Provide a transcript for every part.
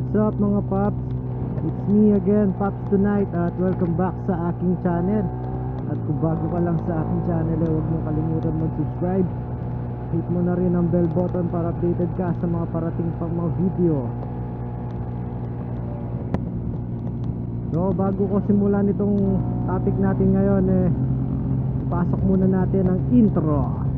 what's up mga paps? It's me again, Paps Tonight at welcome back sa aking channel. At kung bago ka lang sa aking channel, eh, huwag mo kalimutan mag-subscribe. Hit mo na rin ang bell button para updated ka sa mga parating pang mga video. So bago ko simulan itong topic natin ngayon eh Pasok muna natin ang intro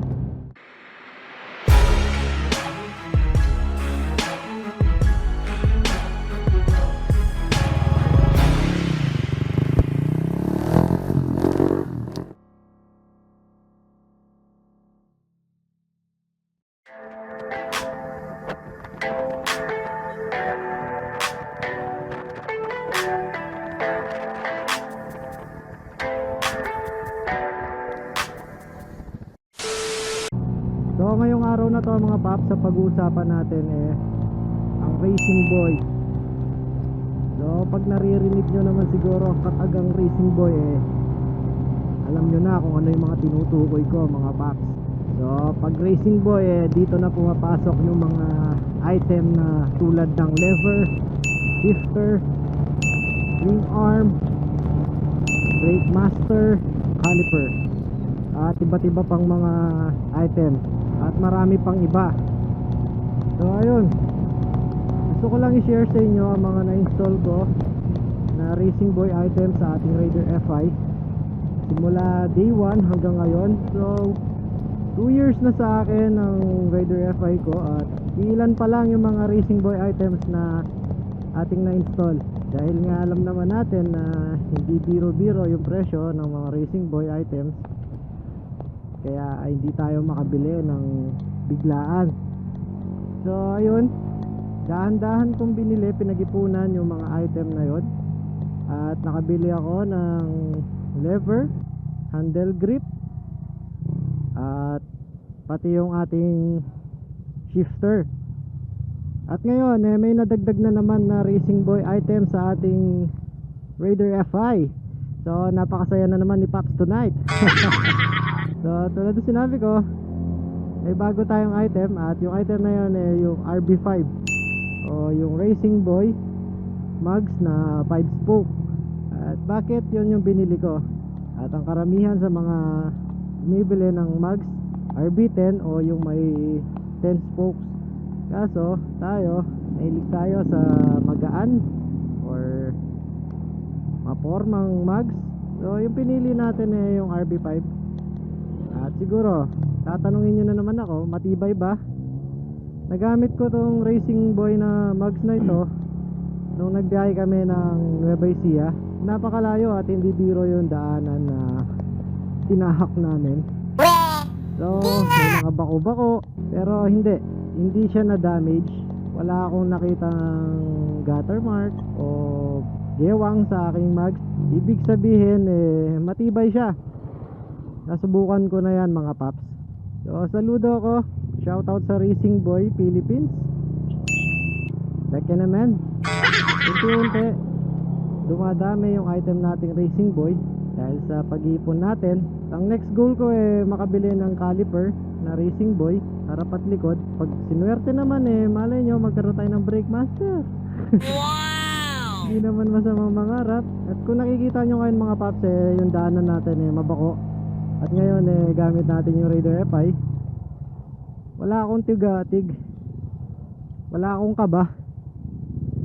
So ngayong araw na to mga paps sa pag-uusapan natin eh ang Racing Boy. So pag naririnig nyo naman siguro ang katagang Racing Boy eh alam nyo na kung ano yung mga tinutukoy ko mga paps. So pag Racing Boy eh dito na pumapasok yung mga item na tulad ng lever, shifter, swing arm, brake master, caliper at iba't iba pang mga item at marami pang iba. So ayun. Gusto ko lang i-share sa inyo ang mga na-install ko na Racing Boy item sa ating Raider FI simula day 1 hanggang ngayon. So 2 years na sa akin ang Raider FI ko at ilan pa lang yung mga Racing Boy items na ating na-install. Dahil nga alam naman natin na hindi biro-biro yung presyo ng mga Racing Boy items kaya ay hindi tayo makabili ng biglaan. So ayun. Dahan-dahan kong binili pinag-ipunan yung mga item na yon at nakabili ako ng lever handle grip at pati yung ating shifter. At ngayon eh, may nadagdag na naman na Racing Boy item sa ating Raider FI so napakasaya na naman ni Paps tonight So, tulad ng sinabi ko, may bago tayong item at yung item na yun eh, yung RB5 o yung Racing Boy mugs na 5 spoke. At bakit yun yung binili ko? At ang karamihan sa mga bumibili ng mugs RB10 o yung may 10 spokes. Kaso, tayo, mahilig tayo sa magaan or mapormang mugs. So, yung pinili natin eh yung RB5 at siguro, tatanungin nyo na naman ako, matibay ba? Nagamit ko tong Racing Boy na mugs na ito nung nagbiyahe kami ng Nueva Ecija. Napakalayo at hindi biro yung daanan na tinahak namin. So, may mga bako-bako, pero hindi. Hindi siya na-damage. Wala akong nakitang gutter mark o gewang sa aking mugs. Ibig sabihin, eh, matibay siya nasubukan ko na yan mga paps. So saludo ako. Shoutout sa Racing Boy Philippines. Peke naman. Unti-unti dumadami yung item nating Racing Boy dahil sa pag-iipon natin. Ang next goal ko eh makabili ng caliper na Racing Boy harap at likod pag sinuwerte naman eh malay nyo magkaroon tayo ng brake master. Wow! hindi naman masamang mangarap. At kung nakikita nyo ngayon mga paps eh yung daanan natin eh mabako at ngayon eh gamit natin yung Raider FI wala akong tigatig. Wala akong kaba.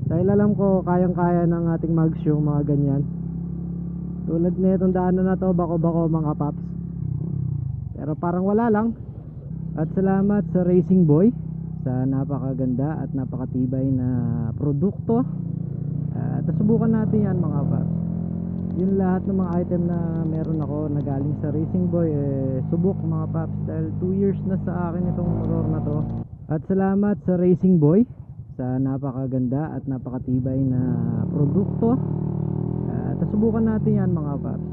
Dahil alam ko kayang kaya ng ating mags yung mga ganyan. Tulad na itong daanan na to bako bako mga paps. Pero parang wala lang. At salamat sa Racing Boy sa napakaganda at napakatibay na produkto. At nasubukan natin yan mga paps yung lahat ng mga item na meron ako na galing sa Racing Boy eh, subok mga paps dahil 2 years na sa akin itong motor na to. At salamat sa Racing Boy sa napakaganda at napakatibay na produkto. At nasubukan natin yan mga paps.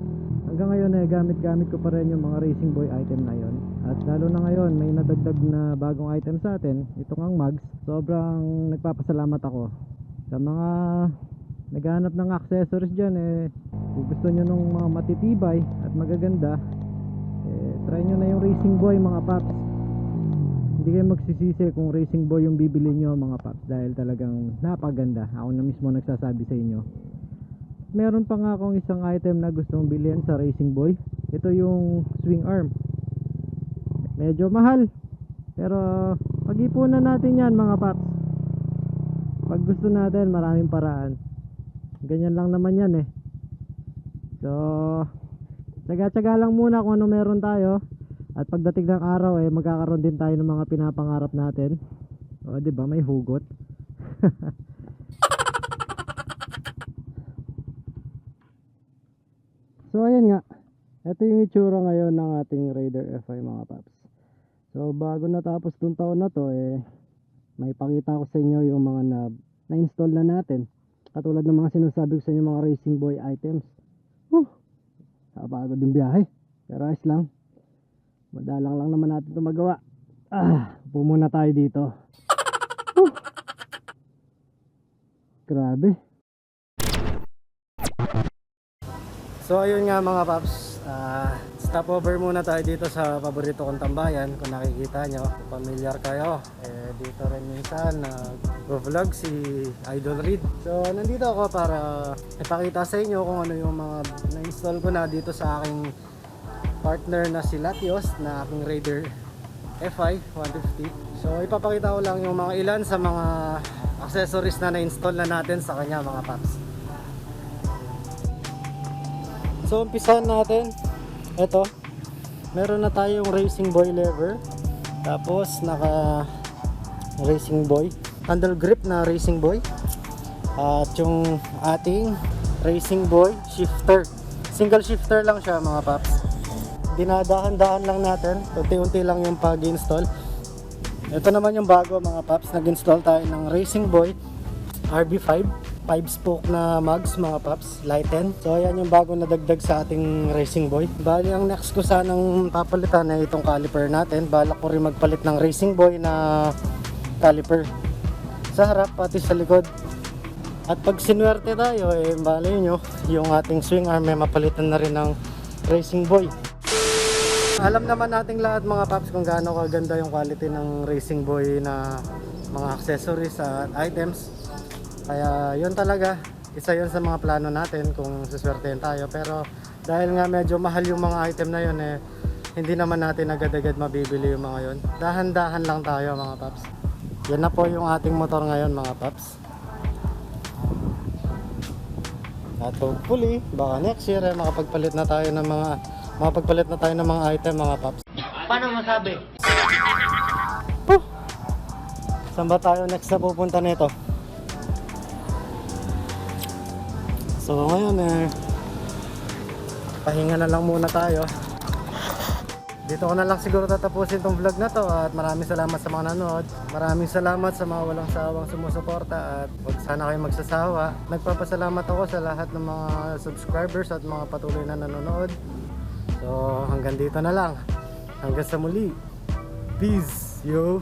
Hanggang ngayon eh gamit-gamit ko pa rin yung mga Racing Boy item na yon at lalo na ngayon may nadagdag na bagong item sa atin. Itong ang mugs. Sobrang nagpapasalamat ako sa mga naghahanap ng accessories dyan eh kung gusto nyo nung mga matitibay at magaganda eh try nyo na yung Racing Boy mga paps hindi kayo magsisisi kung Racing Boy yung bibili nyo mga paps dahil talagang napaganda. Ako na mismo nagsasabi sa inyo. Meron pa nga akong isang item na gustong bilhin sa Racing Boy. Ito yung swing arm. Medyo mahal. Pero pag-ipunan natin yan mga paps. Pag gusto natin maraming paraan. Ganyan lang naman yan eh. So, tsaga-tsaga lang muna kung ano meron tayo. At pagdating ng araw eh magkakaroon din tayo ng mga pinapangarap natin. O, 'di ba? May hugot. so, ayan nga. Ito yung itsura ngayon ng ating Raider FI mga paps. So, bago natapos tong taon na to eh may pakita ko sa inyo yung mga na na-install na natin. Katulad ng mga sinasabi ko sa inyo mga Racing Boy items. Huh, Nakapagod yung biyahe. Pero ayos lang. Madalang lang naman natin ito magawa. Ah, upo muna tayo dito. Huh. Grabe. So ayun nga mga paps, Ah, stopover muna tayo dito sa paborito kong tambayan. Kung nakikita nyo, familiar kayo, eh, dito rin minsan nag-vlog si Idol Reed. So nandito ako para ipakita sa inyo kung ano yung mga na-install ko na dito sa aking partner na si Latios na aking Raider FI 150. So ipapakita ko lang yung mga ilan sa mga accessories na na-install na natin sa kanya mga paps. So umpisahan natin. Ito. Meron na tayong Racing Boy lever. Tapos naka Racing Boy. Handle grip na Racing Boy. At yung ating Racing Boy shifter. Single shifter lang siya mga paps. Dinadahan-dahan lang natin. Unti-unti lang yung pag-install. Ito naman yung bago mga paps. Nag-install tayo ng Racing Boy RB5 5 spoke na mugs mga paps. Lighten so ayan yung bago na dagdag sa ating racing boy. Bali ang next ko sanang papalitan ay itong caliper natin. Balak ko rin magpalit ng racing boy na caliper. Sa harap pati sa likod. At pag sinuwerte tayo eh bali nyo yung ating swing arm may mapalitan na rin ng racing boy. Alam naman nating lahat mga paps kung gaano kaganda yung quality ng racing boy na mga accessories at items kaya yun talaga, isa yun sa mga plano natin kung suswertein tayo. Pero dahil nga medyo mahal yung mga item na yun eh, hindi naman natin agad-agad mabibili yung mga yun. Dahan-dahan lang tayo mga paps. Yan na po yung ating motor ngayon mga paps. At hopefully, baka next year eh, makapagpalit na tayo ng mga makapagpalit na tayo ng mga item mga paps. Paano masabi? Huh! Saan ba tayo next na pupunta nito? So ngayon eh pahinga na lang muna tayo. Dito ko na lang siguro tatapusin tong vlog na to at maraming salamat sa mga nanood. Maraming salamat sa mga walang sawang sumusuporta at huwag sana kayo magsasawa. Nagpapasalamat ako sa lahat ng mga subscribers at mga patuloy na nanonood. So hanggang dito na lang. Hanggang sa muli. Peace, yo!